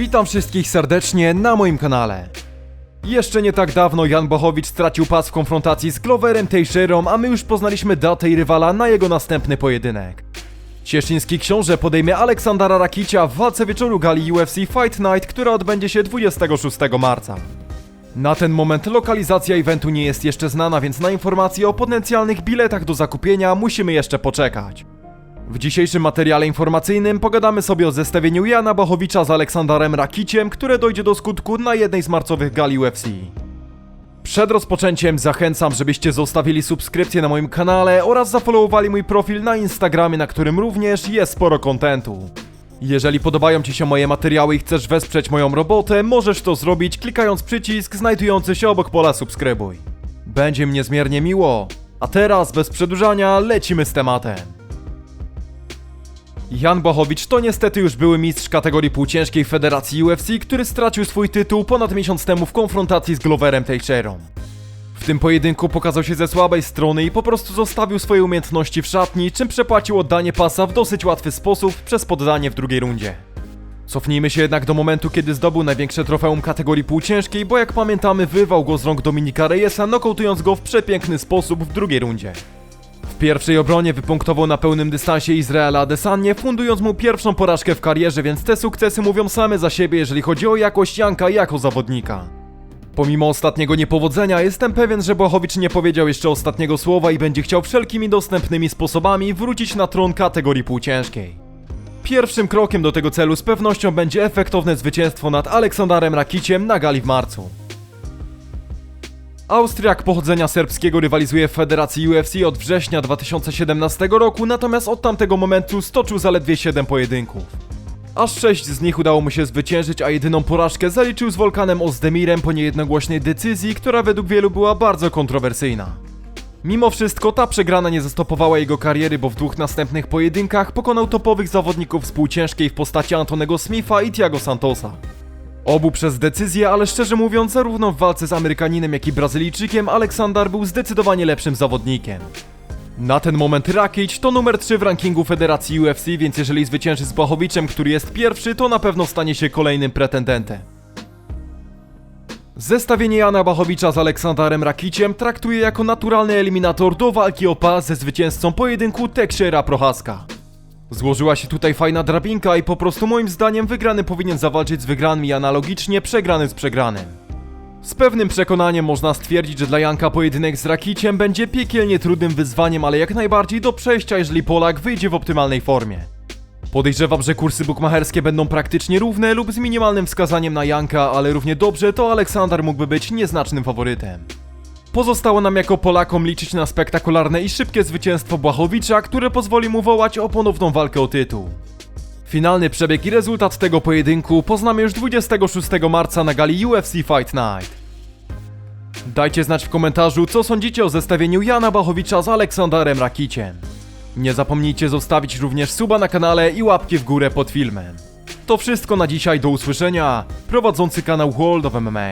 Witam wszystkich serdecznie na moim kanale. Jeszcze nie tak dawno Jan Bochowicz stracił pas w konfrontacji z Gloverem Teixeirą, a my już poznaliśmy datę i rywala na jego następny pojedynek. Cieszyński książę podejmie Aleksandra Rakicia w walce wieczoru gali UFC Fight Night, która odbędzie się 26 marca. Na ten moment lokalizacja eventu nie jest jeszcze znana, więc na informacje o potencjalnych biletach do zakupienia musimy jeszcze poczekać. W dzisiejszym materiale informacyjnym pogadamy sobie o zestawieniu Jana Bachowicza z Aleksandarem Rakiciem, które dojdzie do skutku na jednej z marcowych gali UFC. Przed rozpoczęciem zachęcam, żebyście zostawili subskrypcję na moim kanale oraz zafollowowali mój profil na Instagramie, na którym również jest sporo kontentu. Jeżeli podobają Ci się moje materiały i chcesz wesprzeć moją robotę, możesz to zrobić klikając przycisk znajdujący się obok pola subskrybuj. Będzie mnie niezmiernie miło. A teraz, bez przedłużania, lecimy z tematem. Jan Bachowicz to niestety już były mistrz kategorii półciężkiej Federacji UFC, który stracił swój tytuł ponad miesiąc temu w konfrontacji z Gloverem Teixeirą. W tym pojedynku pokazał się ze słabej strony i po prostu zostawił swoje umiejętności w szatni, czym przepłacił oddanie pasa w dosyć łatwy sposób przez poddanie w drugiej rundzie. Cofnijmy się jednak do momentu, kiedy zdobył największe trofeum kategorii półciężkiej, bo jak pamiętamy wyrwał go z rąk Dominika Reyesa, nokautując go w przepiękny sposób w drugiej rundzie. Pierwszej obronie wypunktował na pełnym dystansie Izraela Adesanya, fundując mu pierwszą porażkę w karierze, więc te sukcesy mówią same za siebie, jeżeli chodzi o jakość Janka jako zawodnika. Pomimo ostatniego niepowodzenia, jestem pewien, że Błachowicz nie powiedział jeszcze ostatniego słowa i będzie chciał wszelkimi dostępnymi sposobami wrócić na tron kategorii półciężkiej. Pierwszym krokiem do tego celu z pewnością będzie efektowne zwycięstwo nad Aleksandarem Rakiciem na gali w marcu. Austriak pochodzenia serbskiego rywalizuje w Federacji UFC od września 2017 roku, natomiast od tamtego momentu stoczył zaledwie 7 pojedynków. Aż 6 z nich udało mu się zwyciężyć, a jedyną porażkę zaliczył z Volkanem Ozdemirem po niejednogłośnej decyzji, która według wielu była bardzo kontrowersyjna. Mimo wszystko ta przegrana nie zastopowała jego kariery, bo w dwóch następnych pojedynkach pokonał topowych zawodników współciężkiej w postaci Antonego Smitha i Thiago Santosa. Obu przez decyzję, ale szczerze mówiąc, zarówno w walce z Amerykaninem, jak i Brazylijczykiem, Aleksander był zdecydowanie lepszym zawodnikiem. Na ten moment Rakic to numer 3 w rankingu Federacji UFC, więc jeżeli zwycięży z Błachowiczem, który jest pierwszy, to na pewno stanie się kolejnym pretendentem. Zestawienie Jana Bachowicza z Aleksandarem Rakiciem traktuje jako naturalny eliminator do walki o pas ze zwycięzcą pojedynku Tekshera Prochaska. Złożyła się tutaj fajna drabinka i po prostu moim zdaniem wygrany powinien zawalczyć z wygranym i analogicznie przegrany z przegranym. Z pewnym przekonaniem można stwierdzić, że dla Janka pojedynek z Rakiciem będzie piekielnie trudnym wyzwaniem, ale jak najbardziej do przejścia, jeżeli Polak wyjdzie w optymalnej formie. Podejrzewam, że kursy bukmacherskie będą praktycznie równe lub z minimalnym wskazaniem na Janka, ale równie dobrze to Aleksander mógłby być nieznacznym faworytem. Pozostało nam jako Polakom liczyć na spektakularne i szybkie zwycięstwo Błachowicza, które pozwoli mu wołać o ponowną walkę o tytuł. Finalny przebieg i rezultat tego pojedynku poznamy już 26 marca na gali UFC Fight Night. Dajcie znać w komentarzu, co sądzicie o zestawieniu Jana Bachowicza z Aleksandarem Rakiciem. Nie zapomnijcie zostawić również suba na kanale i łapki w górę pod filmem. To wszystko na dzisiaj, do usłyszenia. Prowadzący kanał World of MMA.